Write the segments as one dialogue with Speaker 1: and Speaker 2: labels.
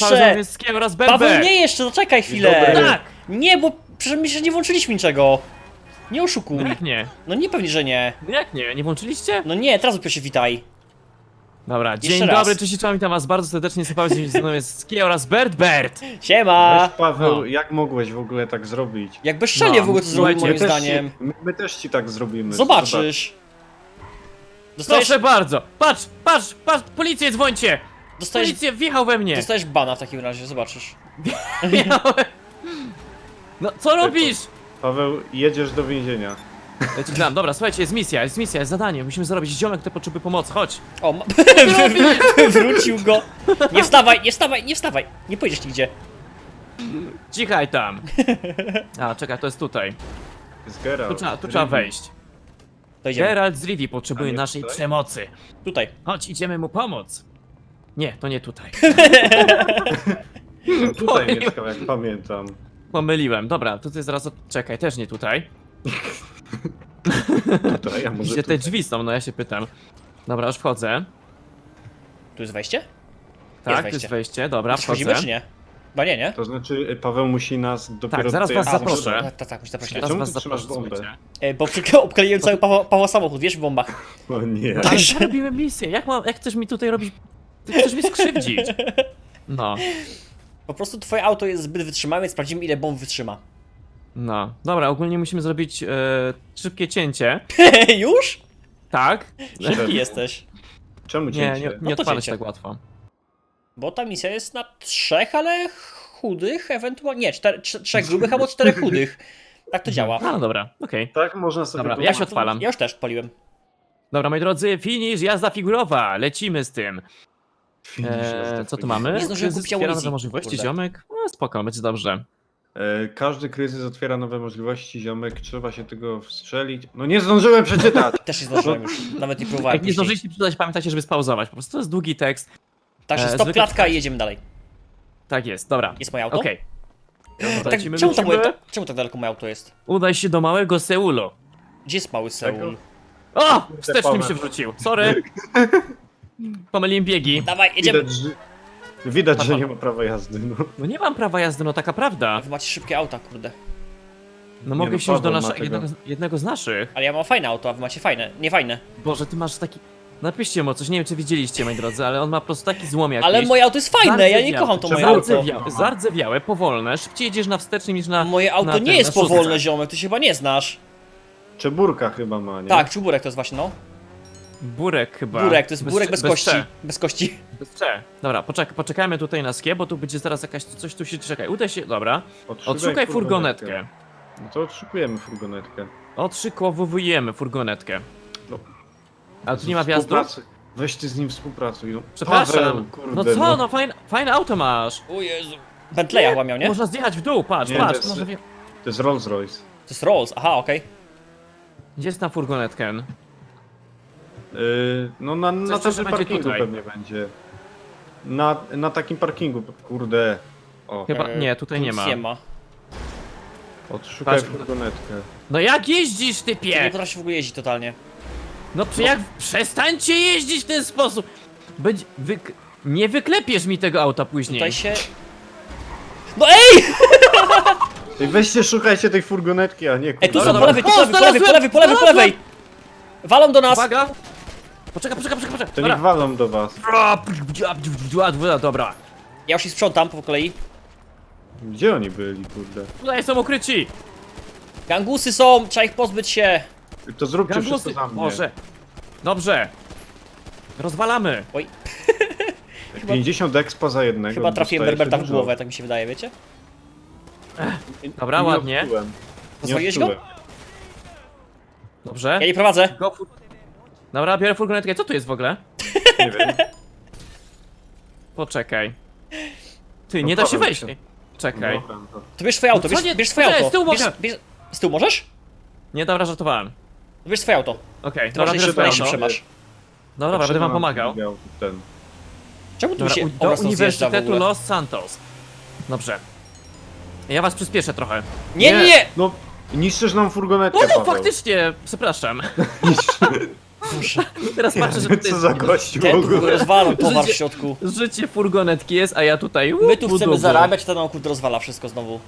Speaker 1: jeszcze!
Speaker 2: Raz
Speaker 1: Paweł, nie jeszcze, zaczekaj chwilę!
Speaker 3: dobry.
Speaker 2: Tak!
Speaker 1: Nie, bo przecież my jeszcze nie włączyliśmy niczego. Nie
Speaker 2: No
Speaker 1: oszukuj.
Speaker 2: jak nie?
Speaker 1: No nie pewnie, że nie.
Speaker 2: No jak nie? Nie włączyliście?
Speaker 1: No nie, teraz dopiero się witaj.
Speaker 2: Dobra, dzień
Speaker 1: Jeszcze raz.
Speaker 2: dobry, cześć, cześć, witam was bardzo serdecznie, słuchajcie, ze mną jest Skie oraz Bert Bert.
Speaker 1: Siema!
Speaker 3: Weź Paweł,
Speaker 2: No.
Speaker 3: jak mogłeś w ogóle tak zrobić?
Speaker 1: Jak bezczelnie
Speaker 2: No,
Speaker 1: w ogóle to zrobił
Speaker 2: słuchajcie,
Speaker 1: moim
Speaker 3: też
Speaker 1: zdaniem.
Speaker 3: Ci, my, my też ci tak zrobimy.
Speaker 1: Zobaczysz. Dostajesz,
Speaker 2: Proszę bardzo, patrz, patrz, patrz, policję dzwońcie!
Speaker 1: Dostajesz,
Speaker 2: Policję wjechał we mnie!
Speaker 1: dostajesz bana w takim razie, zobaczysz.
Speaker 2: Wjechałem. No co robisz?
Speaker 3: Paweł, jedziesz do więzienia.
Speaker 2: Ja ci dam, dobra, słuchajcie, jest misja, jest misja, jest zadanie, musimy zrobić ziomek, który potrzebuje pomocy, chodź.
Speaker 1: O, ma... wrócił go. Nie wstawaj, nie wstawaj, nie wstawaj. Nie pójdziesz nigdzie.
Speaker 2: Cichaj tam. A, czekaj, to jest tutaj.
Speaker 3: Z Geralt.
Speaker 2: Tu trzeba, tu trzeba wejść.
Speaker 1: To idziemy.
Speaker 2: Geralt z Rivi potrzebuje naszej
Speaker 3: tutaj?
Speaker 2: przemocy.
Speaker 1: Tutaj.
Speaker 2: Chodź, idziemy mu pomóc. Nie, to nie tutaj.
Speaker 3: Tutaj mieszkał, jak pamiętam.
Speaker 2: Pomyliłem. Dobra, tutaj zaraz. od- Czekaj, też nie tutaj.
Speaker 3: Tutaj, a może
Speaker 2: Gdzie te
Speaker 3: tutaj.
Speaker 2: drzwi są? No ja się pytam. Dobra, już wchodzę.
Speaker 1: Tu jest wejście?
Speaker 2: Tak, to
Speaker 1: wejście.
Speaker 2: jest wejście, dobra,
Speaker 1: Wchodzimy
Speaker 2: wchodzę.
Speaker 1: czy nie? Chyba nie, nie?
Speaker 3: To znaczy, y, Paweł musi nas dopiero...
Speaker 2: Tak, zaraz
Speaker 3: tutaj-
Speaker 2: was
Speaker 1: A,
Speaker 2: zaproszę.
Speaker 1: muszę- Tak, tak, muszę zaprosić.
Speaker 2: Teraz
Speaker 3: Czemu
Speaker 2: was
Speaker 3: ty trzymasz
Speaker 2: zaproszę,
Speaker 3: bombę?
Speaker 2: słuchajcie.
Speaker 1: E, Bo obkleiłem cały Pawła, Pawła samochód, wiesz, w bombach.
Speaker 3: O nie.
Speaker 2: Tak, robimy misję. Jak, mam, jak chcesz mi tutaj robić... Ty chcesz mnie skrzywdzić. No,
Speaker 1: Po prostu twoje auto jest zbyt wytrzymałe, więc sprawdzimy ile bomb wytrzyma.
Speaker 2: no. Dobra, ogólnie musimy zrobić e, szybkie cięcie.
Speaker 1: Już?
Speaker 2: Tak?
Speaker 1: Szybki jesteś.
Speaker 3: Czemu
Speaker 2: Nie,
Speaker 3: cięcie?
Speaker 2: nie,
Speaker 1: No
Speaker 2: nie
Speaker 1: to
Speaker 2: się
Speaker 1: cięcie.
Speaker 2: tak łatwo.
Speaker 1: Bo ta misja jest na trzech, ale chudych, ewentualnie. Nie, cztery, trze- trzech grubych albo czterech chudych. Tak to działa.
Speaker 2: No dobra, okej.
Speaker 3: Tak można sobie...
Speaker 2: Dobra, ja się odpalam.
Speaker 1: Ja już też odpaliłem.
Speaker 2: Dobra, moi drodzy, finish, jazda figurowa. Lecimy z tym. Eee,
Speaker 3: jest
Speaker 2: co tu mamy?
Speaker 1: Nie zdążyłem
Speaker 2: Kryzys
Speaker 1: kupić
Speaker 2: otwiera
Speaker 1: amunicji.
Speaker 2: nowe możliwości,
Speaker 1: Kurde.
Speaker 2: ziomek? No spoko, będzie dobrze.
Speaker 3: E, Każdy kryzys otwiera nowe możliwości, ziomek, trzeba się tego wstrzelić. No nie zdążyłem przeczytać!
Speaker 1: Też nie zdążyłem już. Nawet nie próbowałem.
Speaker 2: Jak nie
Speaker 1: później.
Speaker 2: zdążyliście przeczytać, pamiętajcie, żeby spauzować. Po prostu to jest długi tekst.
Speaker 1: Także
Speaker 2: E,
Speaker 1: stop
Speaker 2: zwykle-
Speaker 1: klatka i jedziemy dalej.
Speaker 2: Tak jest, dobra.
Speaker 1: Jest moje auto?
Speaker 2: Okej.
Speaker 1: Tak,
Speaker 2: Lecimy,
Speaker 1: czemu, tam moje,
Speaker 2: lecimy.
Speaker 1: to, czemu tak daleko moje auto jest?
Speaker 2: Udaj się do małego Seulu.
Speaker 1: Gdzie jest mały Seul?
Speaker 2: O! Wsteczny mi
Speaker 3: Paweł.
Speaker 2: się wrzucił. Sorry. Pomyliłem biegi.
Speaker 1: Dawaj, jedziemy.
Speaker 3: Widać, że, widać, że nie ma prawa jazdy, no.
Speaker 2: No nie mam prawa jazdy, no taka prawda.
Speaker 1: Wy macie szybkie auta, kurde.
Speaker 2: No mogę
Speaker 3: no,
Speaker 2: wsiąść do
Speaker 3: Paweł ma
Speaker 2: nasza,
Speaker 3: tego.
Speaker 2: jednego, z- jednego z naszych.
Speaker 1: Ale ja mam fajne auto, a wy macie fajne. Nie fajne.
Speaker 2: Boże, ty masz taki... Napiszcie mu coś, nie wiem czy widzieliście, moi drodzy, ale on ma po prostu taki złom jakiś.
Speaker 1: Ale moje auto jest fajne, ja nie
Speaker 2: Zardzewiałe.
Speaker 1: kocham to moje auto.
Speaker 2: Zardzewiałe, zardzewiałe, powolne, szybciej jedziesz na wstecznym niż na...
Speaker 1: Moje auto
Speaker 2: na
Speaker 1: nie
Speaker 2: ten,
Speaker 1: jest
Speaker 2: na szóstce.
Speaker 1: powolne, ziomek, ty się chyba nie znasz.
Speaker 3: Czeburka chyba ma, nie?
Speaker 1: Tak, czuburek to jest właśnie, no.
Speaker 2: Burek chyba.
Speaker 1: Burek, to jest burek bez, kości.
Speaker 2: cze.
Speaker 1: Bez kości.
Speaker 2: Bez cze. Dobra, poczek poczekajmy tutaj na skie, bo tu będzie zaraz jakaś, coś tu się, czekaj, uda się, dobra. Odszukaj furgonetkę.
Speaker 3: No to odszukujemy furgonetkę.
Speaker 2: Odszykowujemy furgonetkę.
Speaker 3: No.
Speaker 2: Ale tu nie ma wjazdu?
Speaker 3: Współpracy- Weź ty z nim współpracuj. No.
Speaker 2: Przepraszam.
Speaker 3: Paweł, kurde,
Speaker 2: no co, no fajne, fajne auto masz.
Speaker 1: O Jezu. Bentleya chyba miał, nie?
Speaker 2: Można zjechać w dół, patrz,
Speaker 3: Nie,
Speaker 2: patrz.
Speaker 3: to jest-
Speaker 2: wje...
Speaker 3: To jest Rolls Royce.
Speaker 1: To jest Rolls, aha, okej.
Speaker 2: Gdzie jest ta furgonetkę?
Speaker 3: Yy, no na, na takim
Speaker 2: będzie
Speaker 3: parkingu
Speaker 2: tutaj.
Speaker 3: pewnie będzie. Na, na takim parkingu, kurde. O,
Speaker 2: Chyba,
Speaker 1: E,
Speaker 2: nie, tutaj
Speaker 1: tu
Speaker 2: nie
Speaker 1: nic
Speaker 2: ma.
Speaker 1: nie ma.
Speaker 3: odszukaj
Speaker 2: patrz.
Speaker 3: furgonetkę.
Speaker 2: No jak jeździsz,
Speaker 1: Ty nie
Speaker 2: typie?
Speaker 1: potrafisz w ogóle jeździć totalnie.
Speaker 2: No przy jak... Przestańcie jeździć w ten sposób. Będzie... Wy... Nie wyklepiesz mi tego auta później.
Speaker 1: Tutaj się... No ej!
Speaker 3: Ej, weźcie, szukajcie tej furgonetki, a nie
Speaker 1: Ej, tu
Speaker 3: kurde.
Speaker 1: są po lewej, tu po lewej, po lewej, po lewej, po lewej, po lewej! Walą do nas!
Speaker 2: Uwaga! Poczekaj, poczekaj, poczekaj, poczekaj.
Speaker 3: To niech walą do was.
Speaker 2: Dobra. Dobra.
Speaker 1: Ja już ich sprzątam po kolei.
Speaker 3: Gdzie oni byli, kurde?
Speaker 2: Tutaj są ukryci.
Speaker 1: Gangusy są, trzeba ich pozbyć się.
Speaker 3: To zróbcie wszystko
Speaker 2: Gangusy.
Speaker 3: za mnie.
Speaker 2: Może. Dobrze. Rozwalamy.
Speaker 1: Oj,
Speaker 3: 50 expa za jednego.
Speaker 1: chyba trafiłem
Speaker 3: dostaje się
Speaker 1: Berberta w
Speaker 3: dużo.
Speaker 1: głowę, tak mi się wydaje, wiecie?
Speaker 2: Dobra,
Speaker 3: Nie
Speaker 2: ładnie.
Speaker 3: odczułem. Nie
Speaker 1: go?
Speaker 3: odczułem.
Speaker 2: Dobrze.
Speaker 1: Ja nie prowadzę.
Speaker 2: Go. Dobra, biorę furgonetkę. Co tu jest w ogóle?
Speaker 3: Nie wiem.
Speaker 2: Poczekaj. Ty,
Speaker 3: No
Speaker 2: nie da się wejść.
Speaker 3: się-
Speaker 2: Czekaj.
Speaker 3: Dobra, to-
Speaker 1: To bierz swoje auto,
Speaker 2: No co
Speaker 1: bierz,
Speaker 2: nie-
Speaker 1: bierz swoje auto.
Speaker 2: z tyłu
Speaker 1: Bierz, bierz, z tyłu możesz?
Speaker 2: Nie, dobra, żartowałem.
Speaker 1: Bierz swoje auto.
Speaker 2: Okej,
Speaker 1: Ty
Speaker 2: dobra,
Speaker 1: masz
Speaker 2: swoje
Speaker 1: najszybsze
Speaker 2: auto.
Speaker 1: masz.
Speaker 2: No dobra, będę wam pomagał.
Speaker 3: miał Ten.
Speaker 1: Czemu tu
Speaker 2: Dobra,
Speaker 1: się
Speaker 2: u- do
Speaker 1: obraz rozjeżdża w
Speaker 2: Uniwersytetu
Speaker 1: ogóle?
Speaker 2: Los Santos. Dobrze. Ja was przyspieszę trochę.
Speaker 1: Nie, nie, nie!
Speaker 3: No, niszczysz nam
Speaker 2: No,
Speaker 3: furgonetkę,
Speaker 2: no
Speaker 3: Paweł.
Speaker 2: faktycznie, przepraszam.
Speaker 1: Boże.
Speaker 2: Teraz patrzę, że tutaj
Speaker 3: Co za gościu w
Speaker 1: Ten tu
Speaker 3: ogóle?
Speaker 1: rozwalał towar w
Speaker 2: Życie-
Speaker 1: środku.
Speaker 2: życie furgonetki jest, a ja tutaj...
Speaker 1: My tu
Speaker 2: łup,
Speaker 1: chcemy
Speaker 2: budu.
Speaker 1: zarabiać, ten kurde rozwala wszystko znowu.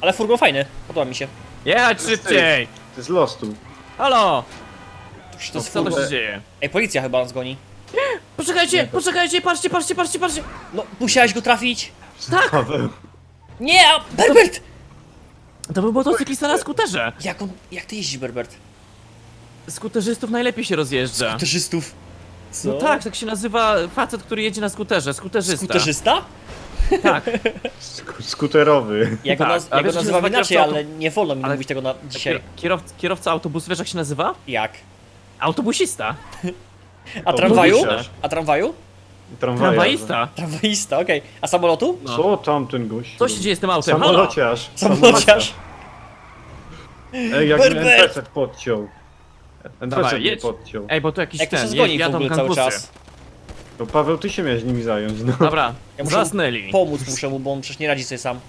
Speaker 1: Ale furgon fajny, podoba mi się.
Speaker 2: Jechać szybciej!
Speaker 3: To jest Lostu.
Speaker 2: Halo!
Speaker 1: Przecież to jest
Speaker 2: Co to
Speaker 1: furgon.
Speaker 2: się dzieje?
Speaker 1: Ej, policja chyba nas goni.
Speaker 2: Poczekajcie, poczekajcie, patrzcie, patrzcie, patrzcie, patrzcie!
Speaker 1: No, musiałeś go trafić.
Speaker 2: Tak!
Speaker 1: Nie, a Berbert!
Speaker 2: To był motocyklista na skuterze.
Speaker 1: Jak on, jak ty jeździsz, Berbert?
Speaker 2: Skuterzystów najlepiej się rozjeżdża.
Speaker 1: Skuterzystów. Co?
Speaker 2: No tak, tak się nazywa facet, który jedzie na skuterze, skuterzysta.
Speaker 1: Skuterzysta?
Speaker 2: Tak,
Speaker 3: Sk- skuterowy.
Speaker 1: Ja go,
Speaker 2: Tak,
Speaker 1: naz- ja go nazywam
Speaker 2: nazywa
Speaker 1: inaczej, ale nie wolno mi
Speaker 2: Ale-
Speaker 1: mówić tego na dzisiaj.
Speaker 2: Kier kierowca, kierowca autobusu, wiesz jak się nazywa?
Speaker 1: Jak?
Speaker 2: Autobusista.
Speaker 1: A tramwaju? A tramwaju?
Speaker 3: Tramwajarz.
Speaker 2: Tramwajista.
Speaker 1: Tramwajista, okej. A samolotu?
Speaker 2: No.
Speaker 3: Co tam ten gość?
Speaker 2: Co się dzieje z tym autem? Halo?
Speaker 3: Samolociarz.
Speaker 1: Samolociarz.
Speaker 3: Ej, jak mnie podciął.
Speaker 2: Dawaj, jedź.
Speaker 3: podciął.
Speaker 2: Ej, bo tu jakiś
Speaker 1: Jak to
Speaker 2: ten,
Speaker 1: zgoni w
Speaker 2: jadą
Speaker 1: ogóle cały
Speaker 2: kampusy.
Speaker 1: czas?
Speaker 3: No Paweł, ty się miałeś nimi zająć, no.
Speaker 2: Dobra,
Speaker 1: Ja muszę-
Speaker 2: zasnęli.
Speaker 1: Pomóc muszę mu, bo on przecież nie radzi sobie sam.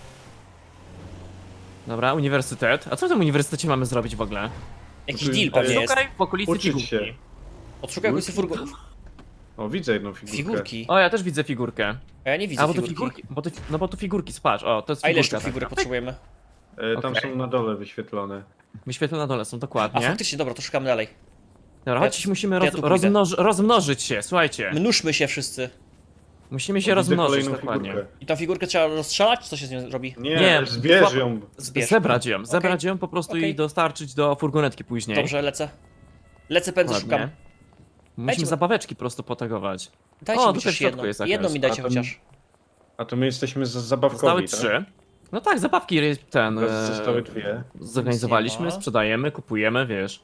Speaker 2: Dobra, uniwersytet. A co w tym uniwersytecie mamy zrobić w ogóle?
Speaker 1: Jakiś
Speaker 3: Uczy-
Speaker 1: deal pewnie jest.
Speaker 2: Szukaj w okolicy
Speaker 3: Uczyć
Speaker 2: figurki.
Speaker 3: się.
Speaker 1: Odszukaj jakiegoś furgonów.
Speaker 3: O, widzę jedną figurkę.
Speaker 1: Figurki.
Speaker 2: O, ja też widzę figurkę.
Speaker 1: A ja nie widzę
Speaker 2: A, bo to
Speaker 1: figurki.
Speaker 2: figurki, bo to, no bo to figurki, spacz, o, to jest
Speaker 1: A ile
Speaker 2: figurka
Speaker 1: sztuk figurek
Speaker 2: taka.
Speaker 1: potrzebujemy?
Speaker 3: E, tam
Speaker 2: Okej.
Speaker 3: są na dole wyświetlone.
Speaker 2: Wyświetlone na dole są,
Speaker 1: A
Speaker 2: dokładnie.
Speaker 1: faktycznie, dobra, to szukamy dalej.
Speaker 2: Dobra,
Speaker 1: Ja-
Speaker 2: chodź, musimy
Speaker 1: ja
Speaker 2: roz,
Speaker 1: tu pójdę.
Speaker 2: rozmnoż, rozmnożyć się, słuchajcie.
Speaker 1: Mnóżmy się wszyscy.
Speaker 2: Musimy się
Speaker 3: widzę
Speaker 2: rozmnożyć,
Speaker 3: kolejną
Speaker 2: dokładnie.
Speaker 3: figurkę.
Speaker 1: I tą figurkę trzeba rozstrzelać? Co się z nią robi?
Speaker 3: Nie,
Speaker 2: Nie,
Speaker 3: zbierz ją.
Speaker 1: Zbierz.
Speaker 2: Zebrać ją, zebrać ją po prostu
Speaker 1: Okej.
Speaker 2: i dostarczyć do furgonetki później.
Speaker 1: Dobrze, lecę. Lecę, pędzę,
Speaker 2: Ładnie.
Speaker 1: szukam.
Speaker 2: Musimy
Speaker 1: Dajcie-
Speaker 2: zabaweczki po prostu potagować.
Speaker 1: Dajcie
Speaker 2: O,
Speaker 1: mi
Speaker 2: tutaj
Speaker 1: chociaż
Speaker 2: w środku
Speaker 1: jedną.
Speaker 2: jest jakaś.
Speaker 1: Jedną mi dajcie
Speaker 3: A to-
Speaker 1: chociaż.
Speaker 3: A to my jesteśmy z-
Speaker 2: Zostały
Speaker 3: zabawkowi, tak?
Speaker 2: trzy. No tak, zabawki ten
Speaker 3: Teraz
Speaker 2: e,
Speaker 3: Zostały dwie.
Speaker 2: zorganizowaliśmy, sprzedajemy, kupujemy, wiesz.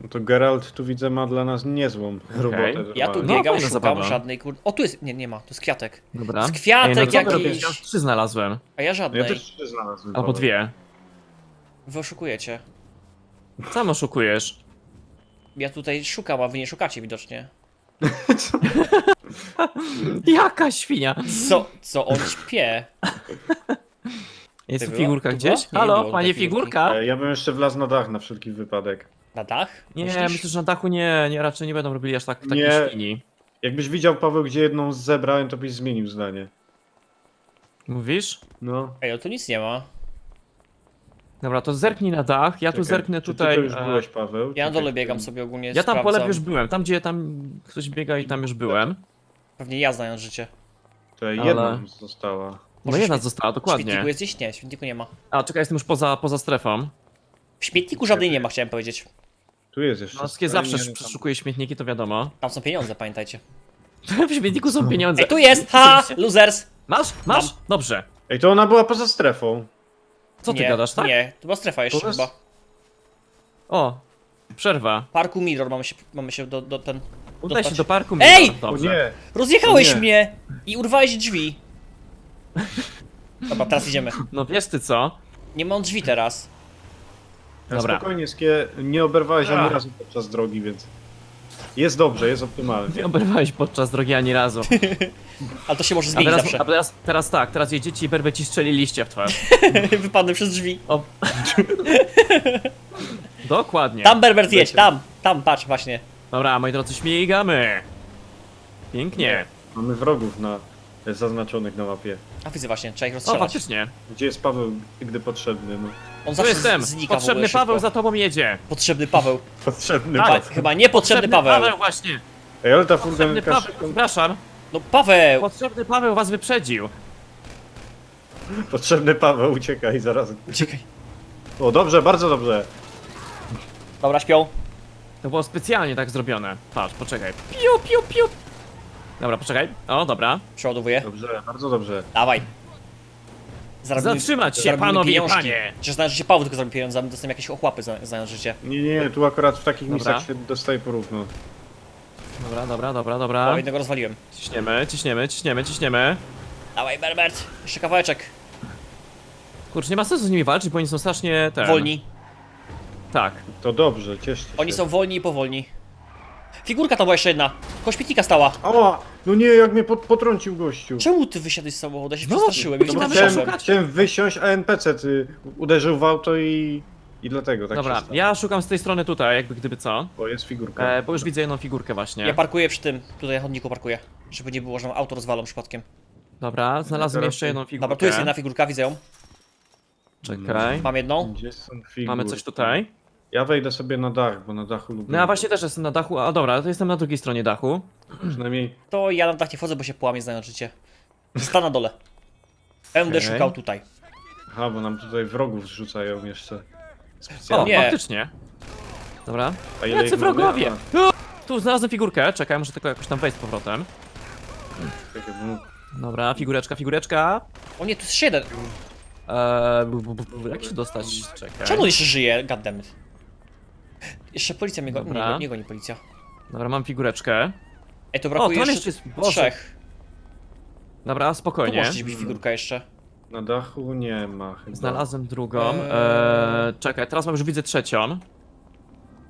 Speaker 3: No to Geralt tu widzę ma dla nas niezłą robotę.
Speaker 1: Ja tu
Speaker 3: normalnie.
Speaker 2: No,
Speaker 1: biegam,
Speaker 2: fajna
Speaker 1: szukam
Speaker 2: zabawa.
Speaker 1: żadnej kur... O, tu jest... Nie, nie ma, to jest kwiatek.
Speaker 2: Dobra.
Speaker 1: Z kwiatek
Speaker 2: Ej, no co
Speaker 1: jakiś.
Speaker 2: Ja już trzy znalazłem.
Speaker 1: A ja
Speaker 3: Ja
Speaker 1: żadnej.
Speaker 3: też trzy znalazłem.
Speaker 2: Albo
Speaker 3: Paweł.
Speaker 2: dwie.
Speaker 1: Wy oszukujecie.
Speaker 2: Sam oszukujesz.
Speaker 1: Ja tutaj szukam, a wy nie szukacie widocznie.
Speaker 2: Jaka świnia!
Speaker 1: Co, co on śpie?
Speaker 2: Jest
Speaker 1: była?
Speaker 2: figurka
Speaker 1: Tu
Speaker 2: gdzieś?
Speaker 1: była? Nie, nie
Speaker 2: Halo,
Speaker 1: było
Speaker 2: panie
Speaker 1: tej figurki.
Speaker 2: figurka?
Speaker 3: E, Ja bym jeszcze wlazł na dach na wszelki wypadek.
Speaker 1: Na dach?
Speaker 2: Nie,
Speaker 1: Myślisz?
Speaker 2: myślę, że na dachu nie, nie, raczej nie będą robili aż tak takiej
Speaker 3: Nie.
Speaker 2: świni.
Speaker 3: Jakbyś widział, Paweł, gdzie jedną zebrałem, to byś zmienił zdanie.
Speaker 2: Mówisz?
Speaker 3: No.
Speaker 1: Ej, ale tu nic nie ma.
Speaker 2: Dobra, to zerknij na dach, ja tu
Speaker 3: Czekaj,
Speaker 2: zerknę
Speaker 3: czy
Speaker 2: tutaj.
Speaker 3: Ty to już
Speaker 2: e,
Speaker 3: byłeś, Paweł?
Speaker 1: Ja na dole biegam sobie ogólnie,
Speaker 2: Ja tam po
Speaker 1: sprawdzam.
Speaker 2: już byłem, tam gdzie tam ktoś biega i tam już byłem.
Speaker 1: Pewnie ja znając życie.
Speaker 3: To
Speaker 2: Ale-
Speaker 3: jedna została.
Speaker 2: No
Speaker 1: Może
Speaker 2: jedna
Speaker 1: śmiet-
Speaker 2: została,
Speaker 1: W
Speaker 2: dokładnie.
Speaker 1: śmietniku jest gdzieś? Nie, w śmietniku nie ma.
Speaker 2: A, czekaj, jestem już poza, poza strefą.
Speaker 1: W śmietniku żadnej nie ma, chciałem powiedzieć.
Speaker 3: Tu jest jeszcze.
Speaker 2: No,
Speaker 3: stary,
Speaker 2: zawsze
Speaker 3: nie wiem, tam-
Speaker 2: przeszukuję śmietniki, to wiadomo.
Speaker 1: Tam są pieniądze, pamiętajcie.
Speaker 2: w śmietniku są pieniądze.
Speaker 1: Ej, tu jest! Ha! Losers!
Speaker 2: Masz? Masz?
Speaker 1: Mam.
Speaker 2: Dobrze.
Speaker 3: Ej, to ona była poza strefą.
Speaker 2: Co ty
Speaker 1: nie,
Speaker 2: gadasz, tak?
Speaker 1: Nie, to była strefa jeszcze chyba.
Speaker 2: O, przerwa.
Speaker 1: Parku Mirror mamy się, mamy się do, do ten...
Speaker 2: Udaj
Speaker 1: dostać.
Speaker 2: się do parku.
Speaker 1: Ej!
Speaker 2: Mirror.
Speaker 3: O
Speaker 2: Dobrze.
Speaker 3: nie.
Speaker 1: Rozjechałeś
Speaker 3: Nie.
Speaker 1: mnie! I urwałeś drzwi. Dobra, teraz idziemy.
Speaker 2: No wiesz ty co?
Speaker 1: Nie mam drzwi teraz.
Speaker 2: Dobra.
Speaker 3: Spokojnie, Skie, nie oberwałeś ani razu podczas drogi, więc... Jest dobrze, jest optymalnie.
Speaker 2: Nie oberwałeś podczas drogi ani razu.
Speaker 1: Ale to się może
Speaker 2: A
Speaker 1: zmienić
Speaker 2: teraz,
Speaker 1: zawsze.
Speaker 2: a teraz, teraz tak, teraz jedziecie i berbe ci strzeli liście w twarz.
Speaker 1: Wypadnę przez drzwi.
Speaker 2: O. Dokładnie.
Speaker 1: Tam Berbert jedź, tam! Tam, patrz właśnie.
Speaker 2: Dobra, moi drodzy, śmigamy. Pięknie.
Speaker 3: Mamy wrogów na zaznaczonych na mapie.
Speaker 1: A widzę właśnie, trzeba ich
Speaker 2: O,
Speaker 1: rozstrzelać.
Speaker 2: faktycznie.
Speaker 3: Gdzie jest Paweł, gdy potrzebny? No.
Speaker 1: On
Speaker 2: Tu
Speaker 1: zawsze
Speaker 2: jestem.
Speaker 1: znika w
Speaker 2: Potrzebny
Speaker 1: ogóle
Speaker 2: Paweł
Speaker 1: szybko.
Speaker 2: za tobą jedzie.
Speaker 1: Potrzebny Paweł.
Speaker 3: Potrzebny
Speaker 2: Tak.
Speaker 1: Chyba,
Speaker 3: Paweł.
Speaker 1: chyba niepotrzebny Paweł.
Speaker 2: Paweł właśnie.
Speaker 3: Ej, ale ta
Speaker 2: Potrzebny
Speaker 3: furgonka
Speaker 2: Paweł,
Speaker 3: szybko...
Speaker 2: przepraszam.
Speaker 1: No Paweł!
Speaker 2: Potrzebny Paweł was wyprzedził.
Speaker 3: Potrzebny Paweł, uciekaj zaraz.
Speaker 1: Uciekaj.
Speaker 3: O, dobrze, bardzo dobrze.
Speaker 1: Dobra, śpią.
Speaker 2: To było specjalnie tak zrobione. Patrz, poczekaj. Piu, piu, piu. Dobra, poczekaj. O, dobra.
Speaker 1: Przeładowuję.
Speaker 3: Dobrze, bardzo dobrze.
Speaker 1: Dawaj. Zarobimy-
Speaker 2: Zatrzymać się,
Speaker 1: zarobimy
Speaker 2: panowie
Speaker 1: pieniążki.
Speaker 2: panie.
Speaker 1: Przecież że się Paweł tylko zrobi pieniądze, a my dostaniemy jakieś ochłapy za- znając życie.
Speaker 3: Nie, nie, tu akurat w takich
Speaker 2: Dobra.
Speaker 3: miejscach się dostaje porówno.
Speaker 2: Dobra, dobra, dobra,
Speaker 1: O,
Speaker 2: dobra.
Speaker 1: jednego rozwaliłem.
Speaker 2: Ciśniemy, ciśniemy, ciśniemy, ciśniemy.
Speaker 1: Dawaj, Berbert. Jeszcze kawałeczek.
Speaker 2: Kurczę, nie ma sensu z nimi walczyć, bo oni są strasznie... Ten...
Speaker 1: Wolni.
Speaker 2: Tak.
Speaker 3: To dobrze, cieszcie się.
Speaker 1: Oni są wolni i powolni. Figurka tam była jeszcze jedna. Kośmietnika stała.
Speaker 3: O, no nie, jak mnie pot potrącił gościu.
Speaker 1: Czemu ty wysiadłeś z samochodu? Ja się
Speaker 2: No,
Speaker 1: przestraszyłem.
Speaker 3: No
Speaker 1: się
Speaker 3: bo chciałem, chciałem wysiąść, a NPC ty uderzył w auto i I dlatego tak się
Speaker 2: Dobra,
Speaker 3: stało.
Speaker 2: ja szukam z tej strony tutaj, jakby gdyby co.
Speaker 3: Bo jest figurka.
Speaker 2: E, bo już widzę jedną figurkę właśnie.
Speaker 1: Ja parkuję przy tym, tutaj na chodniku parkuję. Żeby nie było, że nam auto rozwalą przypadkiem.
Speaker 2: Dobra, znalazłem
Speaker 3: Teraz
Speaker 2: jeszcze jedną figurkę.
Speaker 1: Dobra, tu jest jedna figurka, widzę ją.
Speaker 2: Czekaj.
Speaker 1: Mam jedną.
Speaker 3: Gdzie są?
Speaker 2: Mamy coś tutaj.
Speaker 3: Ja wejdę sobie na dach, bo na dachu lubię.
Speaker 2: No ja właśnie też jestem na dachu. A dobra, to jestem na drugiej stronie dachu.
Speaker 3: Przynajmniej
Speaker 1: To ja na dach nie wchodzę, bo się połamie znając życie. Zostanę na dole. Będę
Speaker 2: Okej.
Speaker 1: szukał tutaj.
Speaker 3: Aha, bo nam tutaj wrogów zrzucają jeszcze.
Speaker 2: O,
Speaker 3: Specjalnie.
Speaker 1: Nie.
Speaker 2: faktycznie. Dobra.
Speaker 3: A ile
Speaker 2: Jacy
Speaker 3: ich mamy?
Speaker 2: wrogowie!
Speaker 3: A,
Speaker 2: Tu, znalazłem figurkę. Czekaj, muszę tylko jakoś tam wejść z powrotem.
Speaker 3: czekaj, bo-
Speaker 2: Dobra, figureczka, figureczka.
Speaker 1: O nie, tu jest jeszcze jeden.
Speaker 2: Eee, bu, bu, bu, bu, jak się dostać? Czekaj.
Speaker 1: Czemu on jeszcze żyje? Goddammit. Jeszcze policja mnie go... Nie,
Speaker 2: Dobra.
Speaker 1: go- nie goni policja.
Speaker 2: Dobra, mam figureczkę.
Speaker 1: Ej, to brakuje
Speaker 2: tam
Speaker 1: jeszcze
Speaker 2: jeszcze jest... Boże.
Speaker 1: trzech.
Speaker 2: Dobra,
Speaker 1: Tu
Speaker 2: spokojnie.
Speaker 1: może być figurka jeszcze.
Speaker 3: Na dachu nie ma chyba.
Speaker 2: Znalazłem drugą.
Speaker 1: Eee.
Speaker 2: Eee, czekaj, teraz mam już widzę trzecią.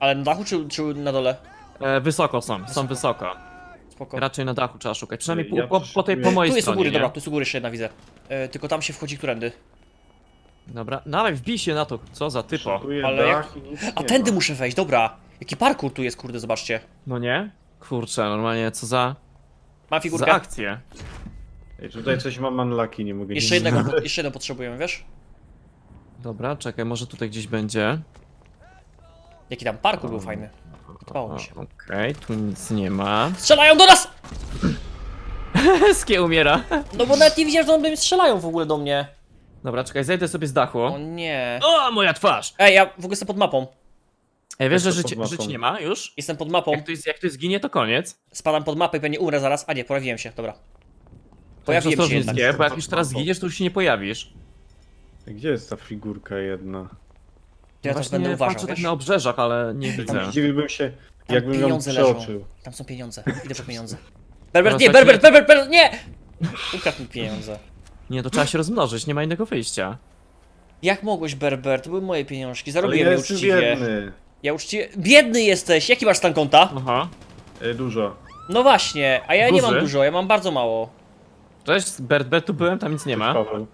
Speaker 1: Ale na dachu czy, czy na dole?
Speaker 2: Eee, wysoko są, są wysoko.
Speaker 1: Spoko.
Speaker 2: Raczej na dachu trzeba szukać. Przynajmniej
Speaker 3: Ja
Speaker 2: po, po, po tej po mojej
Speaker 1: Tu jest u
Speaker 2: stronie.
Speaker 1: góry,
Speaker 2: nie?
Speaker 1: dobra, tu jest u góry jeszcze jedna widzę. E, tylko tam się wchodzi którędy.
Speaker 2: Dobra, nawet wbij się na to, co za typo.
Speaker 1: Ale
Speaker 3: dach i nic
Speaker 1: A
Speaker 3: nie
Speaker 1: tędy
Speaker 3: ma.
Speaker 1: muszę wejść, dobra. Jaki parkour tu jest, kurde, zobaczcie.
Speaker 2: No nie? Kurczę, normalnie co za,
Speaker 1: Mam
Speaker 2: za
Speaker 1: figurkę.
Speaker 2: akcję.
Speaker 3: Ej, tutaj coś mam unlucky, nie mogę
Speaker 1: Jeszcze
Speaker 3: nic
Speaker 1: jednego, jeszcze jedną potrzebujemy, wiesz?
Speaker 2: Dobra, czekaj, może tutaj gdzieś będzie.
Speaker 1: Jaki tam parkour był fajny. Podobało
Speaker 2: O,
Speaker 1: mi się.
Speaker 2: Okej, tu nic nie ma.
Speaker 1: Strzelają do nas!
Speaker 2: Skie umiera.
Speaker 1: No bo nawet nie widziałem, że one strzelają w ogóle do mnie.
Speaker 2: Dobra, czekaj, zejdę sobie z dachu.
Speaker 1: O nie.
Speaker 2: O, moja twarz!
Speaker 1: Ej, ja w ogóle jestem pod mapą.
Speaker 2: Ej, wiesz, że
Speaker 3: mapą?
Speaker 2: żyć nie ma już?
Speaker 1: Jestem pod mapą.
Speaker 2: Jak to, jest, jak to zginie, to koniec.
Speaker 1: Spadam pod mapę i pewnie umrę zaraz. A nie, pojawiłem się, dobra. Pojawiłem się jednak.
Speaker 2: zginie, bo jak już teraz zginiesz, to już się nie pojawisz.
Speaker 3: Gdzie jest ta figurka jedna?
Speaker 1: To ja też
Speaker 2: Właśnie
Speaker 1: będę uważał,
Speaker 2: patrzę tak
Speaker 1: wiesz?
Speaker 2: na obrzeżach, ale nie widzę.
Speaker 3: Zdziwiłbym się,
Speaker 1: Tam
Speaker 3: jakbym ją
Speaker 1: pieniądze leżą.
Speaker 3: przeoczył.
Speaker 1: Tam są pieniądze. Idę po pieniądze. Berbert,
Speaker 2: Teraz
Speaker 1: nie,
Speaker 2: taki-
Speaker 1: Berbert, Berbert, Berbert, nie! Ukradł mi pieniądze.
Speaker 2: Nie, to trzeba się rozmnożyć, nie ma innego wyjścia.
Speaker 1: Jak mogłeś, Berbert? To były moje pieniążki.
Speaker 3: Ale
Speaker 1: Zarobiłem
Speaker 3: ja
Speaker 1: je
Speaker 3: jestem
Speaker 1: uczciwie.
Speaker 3: biedny.
Speaker 1: Ja uczciwie... Biedny jesteś! Jaki masz stan konta?
Speaker 2: Aha.
Speaker 3: E, dużo.
Speaker 1: No właśnie, a ja nie mam
Speaker 2: Duży?
Speaker 1: dużo, ja mam bardzo mało.
Speaker 2: Cześć, Bert, Bert, tu byłem, tam nic nie ma.
Speaker 3: Paweł.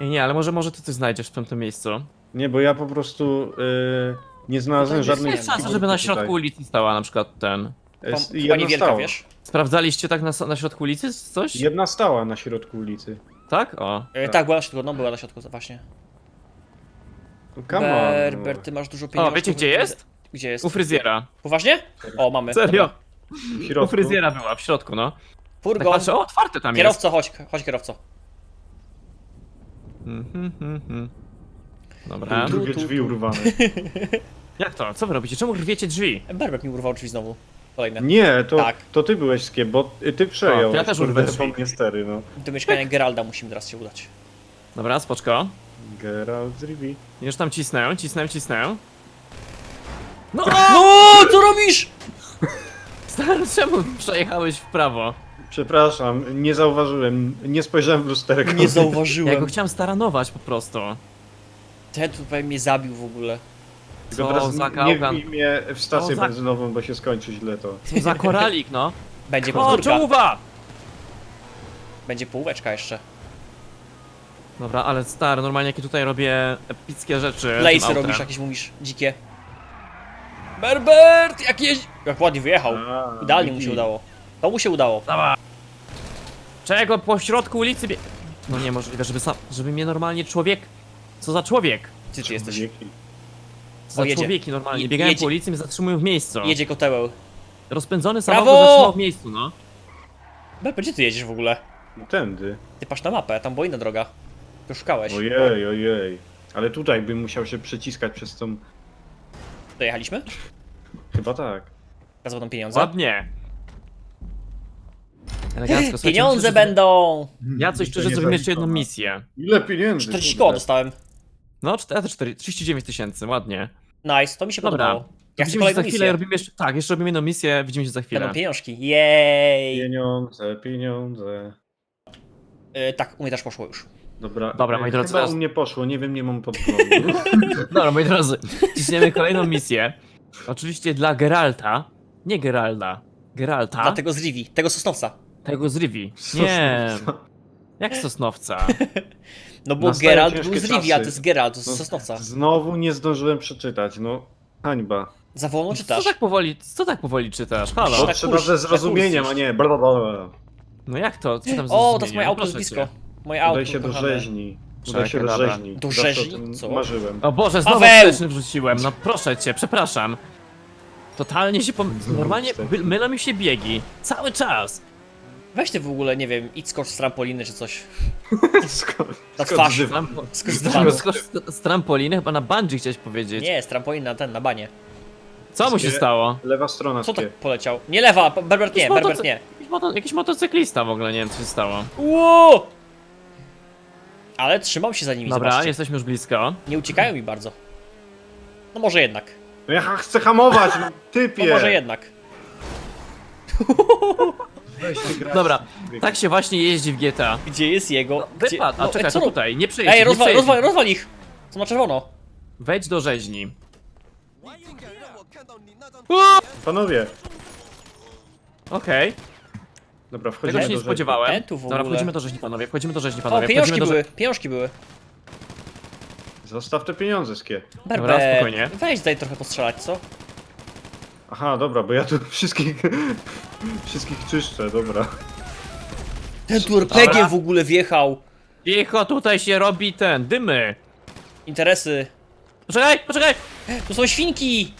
Speaker 2: Ej, nie, ale może, może ty coś znajdziesz w tamtym miejscu.
Speaker 3: Nie, bo ja po prostu e, nie znalazłem
Speaker 1: Tutaj
Speaker 3: żadnej
Speaker 1: nie
Speaker 2: Jest szansa,
Speaker 3: figurki
Speaker 2: żeby na
Speaker 3: tutaj.
Speaker 2: środku ulicy stała na przykład ten.
Speaker 3: E,
Speaker 1: Chyba,
Speaker 3: s-
Speaker 1: chyba
Speaker 3: jedna
Speaker 1: niewielka,
Speaker 3: stała.
Speaker 1: wiesz?
Speaker 2: Sprawdzaliście tak na, na środku ulicy coś?
Speaker 3: Jedna stała na środku ulicy.
Speaker 2: Tak? O.
Speaker 1: E,
Speaker 3: Tak.
Speaker 1: tak, była na środku, no była na środku, właśnie.
Speaker 3: Come on.
Speaker 1: Berbert, ty masz dużo pieniędzy.
Speaker 2: O, wiecie gdzie jest?
Speaker 1: Gdzie jest?
Speaker 2: U fryzjera.
Speaker 1: Poważnie? O, mamy.
Speaker 2: Serio?
Speaker 3: W
Speaker 2: U
Speaker 3: środku.
Speaker 2: fryzjera była, w środku, no. Tak
Speaker 1: Furgon.
Speaker 2: patrzę, o, otwarte tam jest.
Speaker 1: Kierowco, chodź, chodź kierowco.
Speaker 2: Mhm, mhm, mhm. Dobra.
Speaker 1: Tu,
Speaker 3: Drugie
Speaker 1: tu,
Speaker 3: drzwi
Speaker 1: tu.
Speaker 3: urwane.
Speaker 2: Jak to? Co wy robicie? Czemu rwiecie drzwi?
Speaker 1: Berbert mi urwał drzwi znowu. Kolejne.
Speaker 3: Nie, to,
Speaker 1: Tak.
Speaker 3: to ty byłeś skie, bo ty przejął.
Speaker 2: Ja też urwę drzwi.
Speaker 3: niestery, no.
Speaker 1: Do mieszkania Geralda musimy teraz się udać.
Speaker 2: Dobra, spoczko.
Speaker 3: Geralt z Rivi.
Speaker 2: Już tam cisnę, cisnę, cisnę. No,
Speaker 1: No, co robisz?
Speaker 2: stary, czemu przejechałeś w prawo?
Speaker 3: Przepraszam, nie zauważyłem, nie spojrzałem w lusterko.
Speaker 1: Nie
Speaker 2: Ja
Speaker 1: zauważyłem.
Speaker 2: go chciałem staranować po prostu.
Speaker 1: Ten tutaj mnie zabił w ogóle.
Speaker 3: Tylko
Speaker 2: Co
Speaker 3: teraz
Speaker 2: za
Speaker 3: nie
Speaker 2: gałgan.
Speaker 3: wbij mnie w stację
Speaker 2: Co za-
Speaker 3: benzynową, bo się skończy źle to.
Speaker 2: Co za koralik, no.
Speaker 1: Będzie
Speaker 2: O,
Speaker 1: powtórka.
Speaker 2: czołówa!
Speaker 1: Będzie półeczka jeszcze.
Speaker 2: Dobra, ale stary, normalnie jakie tutaj robię epickie rzeczy. tym
Speaker 1: Lejsy
Speaker 2: autem.
Speaker 1: robisz, jakieś mówisz, dzikie. Berbert, jak jeździ... Jak ładnie wyjechał.
Speaker 3: A,
Speaker 1: Idealnie mu się udało. To mu się udało.
Speaker 2: Dawaj. Czego po środku ulicy bie... No niemożliwe, żeby sam, żeby mnie normalnie człowiek... Co za człowiek?
Speaker 1: Ty, ty jesteś.
Speaker 2: Za
Speaker 1: O, jedzie.
Speaker 2: człowieki normalnie,
Speaker 1: Je-
Speaker 2: biegają
Speaker 1: jedzie.
Speaker 2: po ulicy i mnie zatrzymują w miejscu.
Speaker 1: Jedzie kotełeł.
Speaker 2: Rozpędzony
Speaker 1: Brawo!
Speaker 2: samochód zatrzymał w miejscu, no.
Speaker 1: Berbert, gdzie ty jedziesz w ogóle?
Speaker 3: No Tędy.
Speaker 1: Ty patrz na mapę, tam była inna droga. To szukałeś.
Speaker 3: Ojej, ojej. Ale tutaj bym musiał się przeciskać przez tą...
Speaker 1: Dojechaliśmy?
Speaker 3: Chyba tak.
Speaker 1: Teraz będą pieniądze.
Speaker 2: Ładnie. Elegancko, słuchajcie,
Speaker 1: Pieniądze
Speaker 2: myślę, że-
Speaker 1: będą!
Speaker 2: Ja coś szczerze zrobimy jeszcze jedną misję.
Speaker 3: Ile pieniędzy?
Speaker 1: 40
Speaker 3: kurde.
Speaker 1: koła dostałem.
Speaker 2: No, czte- 4, 39 tysięcy, ładnie.
Speaker 1: Nice, to mi się
Speaker 2: Dobra.
Speaker 1: podobało. Ja chcę
Speaker 2: widzimy się za
Speaker 1: kolejną
Speaker 2: chwilę,
Speaker 1: misję.
Speaker 2: robimy jeszcze... Tak, jeszcze robimy jedną misję, widzimy się za chwilę.
Speaker 1: Będą pieniążki. Jej!
Speaker 3: Pieniądze, pieniądze.
Speaker 1: Y, tak, u mnie też poszło już.
Speaker 3: Dobra,
Speaker 2: Dobra,
Speaker 3: e,
Speaker 2: moi drodzy,
Speaker 3: Chyba
Speaker 2: teraz-
Speaker 3: u mnie poszło, nie wiem, nie mam podglądu.
Speaker 2: Dobra, moi drodzy, ciśniemy kolejną misję. Oczywiście dla Geralta. Nie Geralda. Geralta.
Speaker 1: Dla tego z Rivi, tego sosnowca.
Speaker 2: Tego z Rivi. Nie. Jak sosnowca?
Speaker 1: No bo
Speaker 3: Nastają
Speaker 1: Geralt
Speaker 3: ciężkie
Speaker 1: był z Rivia, to
Speaker 3: czasy.
Speaker 1: jest Geralt z
Speaker 3: No,
Speaker 1: Sosnowca.
Speaker 3: Znowu nie zdążyłem przeczytać, no hańba.
Speaker 1: Za wolno
Speaker 2: Co
Speaker 1: czytasz.
Speaker 2: tak powoli, co tak powoli czytasz? Halo?
Speaker 3: Bo
Speaker 1: Tak
Speaker 3: trzeba
Speaker 1: kurs,
Speaker 3: ze
Speaker 1: tak
Speaker 3: zrozumieniem,
Speaker 1: kurs
Speaker 3: a nie bla bla bla.
Speaker 2: No jak to? Co tam z
Speaker 1: O, to jest moje auto z
Speaker 2: Proszę
Speaker 1: blisko. Moje auto.
Speaker 3: Udaj się do
Speaker 1: kochane.
Speaker 3: rzeźni. Udaj się
Speaker 2: Czekaj,
Speaker 3: do
Speaker 2: dobra.
Speaker 3: rzeźni.
Speaker 1: Do
Speaker 3: Zawsze o
Speaker 1: rzeźni?
Speaker 3: tym
Speaker 1: Co?
Speaker 3: Marzyłem.
Speaker 2: O Boże, znowu
Speaker 1: Paweł!
Speaker 2: wsteczny wrzuciłem, no proszę cię, przepraszam. Totalnie się pom... Normalnie by- mylą mi się biegi. Cały czas.
Speaker 1: Weź ty w ogóle, nie wiem, idź skocz z trampoliny czy coś. Na twarz. Skocz z dywanu.
Speaker 2: Skocz z, z trampoliny, chyba na bungee chciałeś powiedzieć.
Speaker 1: Nie, z trampoliny na ten, na banie.
Speaker 2: Co mu się stało?
Speaker 3: Lewa strona
Speaker 1: Co tak poleciał? Nie lewa, Berbert nie,
Speaker 2: Jakiś
Speaker 1: Berbert
Speaker 2: motocy-
Speaker 1: nie.
Speaker 2: Jakiś, moto... Jakiś motocyklista w ogóle, nie wiem co się stało.
Speaker 1: Ło! Ale trzymał się za nimi,
Speaker 2: Dobra,
Speaker 1: zobaczcie.
Speaker 2: jesteśmy już blisko.
Speaker 1: Nie uciekają mi bardzo. No może jednak.
Speaker 3: No ja chcę hamować, no
Speaker 1: No
Speaker 3: typie!
Speaker 1: może jednak.
Speaker 3: Weź grać.
Speaker 2: Dobra, tak się właśnie jeździ w GTA.
Speaker 1: Gdzie jest jego... Gdzie...
Speaker 2: Wypadł, a
Speaker 1: no,
Speaker 2: czekaj,
Speaker 1: co
Speaker 2: to
Speaker 1: rob-
Speaker 2: tutaj, nie przejedź,
Speaker 1: Ej,
Speaker 2: nie
Speaker 1: rozwal, rozwal, rozwal ich! Co na czerwono?
Speaker 2: Wejdź do rzeźni.
Speaker 3: Panowie,
Speaker 2: Okej,
Speaker 3: dobra,
Speaker 2: tego
Speaker 3: wchodzimy
Speaker 2: się nie
Speaker 3: do rzeźni.
Speaker 2: spodziewałem.
Speaker 1: Ten tu w
Speaker 2: Dobra,
Speaker 1: ogóle.
Speaker 2: wchodzimy do rzeźni, panowie, wchodzimy do rzeźni,
Speaker 1: O,
Speaker 2: panowie.
Speaker 1: pieniążki
Speaker 2: wchodzimy do
Speaker 1: były, pieniążki były.
Speaker 3: Zostaw te pieniądze, skie.
Speaker 1: Berbert,
Speaker 2: spokojnie.
Speaker 1: weź daj trochę postrzelać, co?
Speaker 3: Aha, dobra, bo ja tu wszystkich... wszystkich czyszczę, dobra.
Speaker 1: Ten tu RPG w ogóle wjechał.
Speaker 2: Cicho, tutaj się robi ten, dymy.
Speaker 1: Interesy.
Speaker 2: Poczekaj, poczekaj!
Speaker 1: Tu są świnki!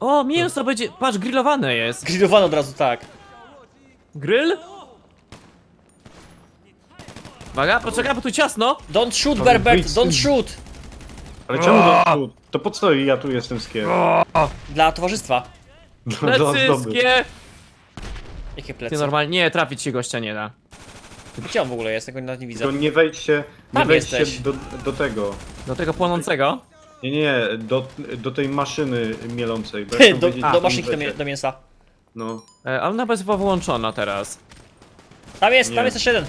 Speaker 2: O, mięso będzie, patrz, grillowane jest.
Speaker 1: Grillowano od razu, tak.
Speaker 2: Grill? Uwaga, poczekaj, bo tu ciasno.
Speaker 1: Don't shoot, Berbert,
Speaker 3: wyjdź z
Speaker 1: don't
Speaker 3: tym.
Speaker 1: shoot!
Speaker 3: Ale czemu tu? To po co ja tu jestem skie?
Speaker 1: Dla towarzystwa.
Speaker 3: Do
Speaker 2: Plecy,
Speaker 3: ozdoby.
Speaker 2: skie.
Speaker 1: Jakie
Speaker 2: Ty
Speaker 1: plecy?
Speaker 2: normalnie, nie, trafić się gościa nie da.
Speaker 1: Gdzie on w ogóle jest? Ja go nawet nie widzę.
Speaker 3: Tylko nie wejdźcie, nie
Speaker 1: Tam
Speaker 3: wejdźcie
Speaker 1: jesteś.
Speaker 3: do, do tego.
Speaker 2: Do tego płonącego.
Speaker 3: Nie, nie, do, do tej maszyny mielącej. bo ja chcę
Speaker 1: Do,
Speaker 3: wiedzieć,
Speaker 1: do maszynki do, do mięsa.
Speaker 3: No,
Speaker 2: E, ale ona jest chyba wyłączona teraz.
Speaker 1: Tam jest, tam
Speaker 3: Nie.
Speaker 1: jest jeszcze jeden.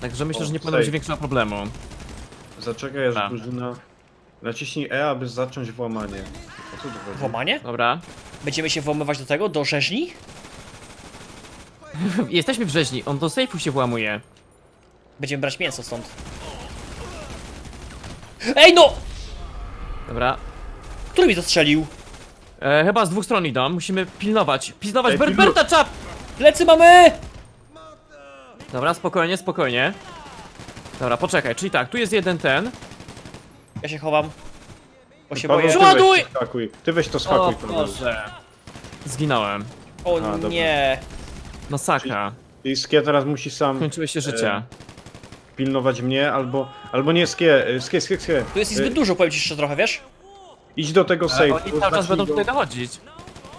Speaker 2: Także myślę,
Speaker 3: O,
Speaker 2: że nie powinno być większego problemu.
Speaker 3: zaczekaj aż
Speaker 2: A.
Speaker 3: drużyna... Naciśnij E, aby zacząć włamanie. O co tu chodzi?
Speaker 1: Włamanie?
Speaker 2: Dobra.
Speaker 1: Będziemy się włamywać do tego? Do rzeźni?
Speaker 2: Jesteśmy w rzeźni, on do sejfu się włamuje.
Speaker 1: Będziemy brać mięso stąd. Ej no!
Speaker 2: Dobra.
Speaker 1: Który mi to strzelił?
Speaker 2: E, chyba z dwóch stron idą, musimy pilnować. Pilnować
Speaker 3: Ej,
Speaker 2: Berberta czap!
Speaker 1: Plecy mamy!
Speaker 2: Dobra, spokojnie, spokojnie. Dobra, poczekaj, czyli tak, tu jest jeden ten.
Speaker 1: Ja się chowam. Bo się boję.
Speaker 3: ty weź to skakuj. Ty weź to
Speaker 2: O
Speaker 3: skakuj, Paweł.
Speaker 2: Boże. Zginąłem.
Speaker 1: O
Speaker 3: A, dobra.
Speaker 1: nie.
Speaker 2: Masakra.
Speaker 3: I Skie teraz musi sam
Speaker 2: Kończyły się życia.
Speaker 3: pilnować mnie, albo... Albo nie, Skie, e, Skie, Skie, Skie.
Speaker 1: Tu jest ich
Speaker 3: E,
Speaker 1: zbyt dużo, powiem ci jeszcze trochę, wiesz?
Speaker 3: Idź do tego
Speaker 2: Ale
Speaker 3: sejfu.
Speaker 2: oni cały czas
Speaker 3: zacznij
Speaker 2: będą tutaj dochodzić.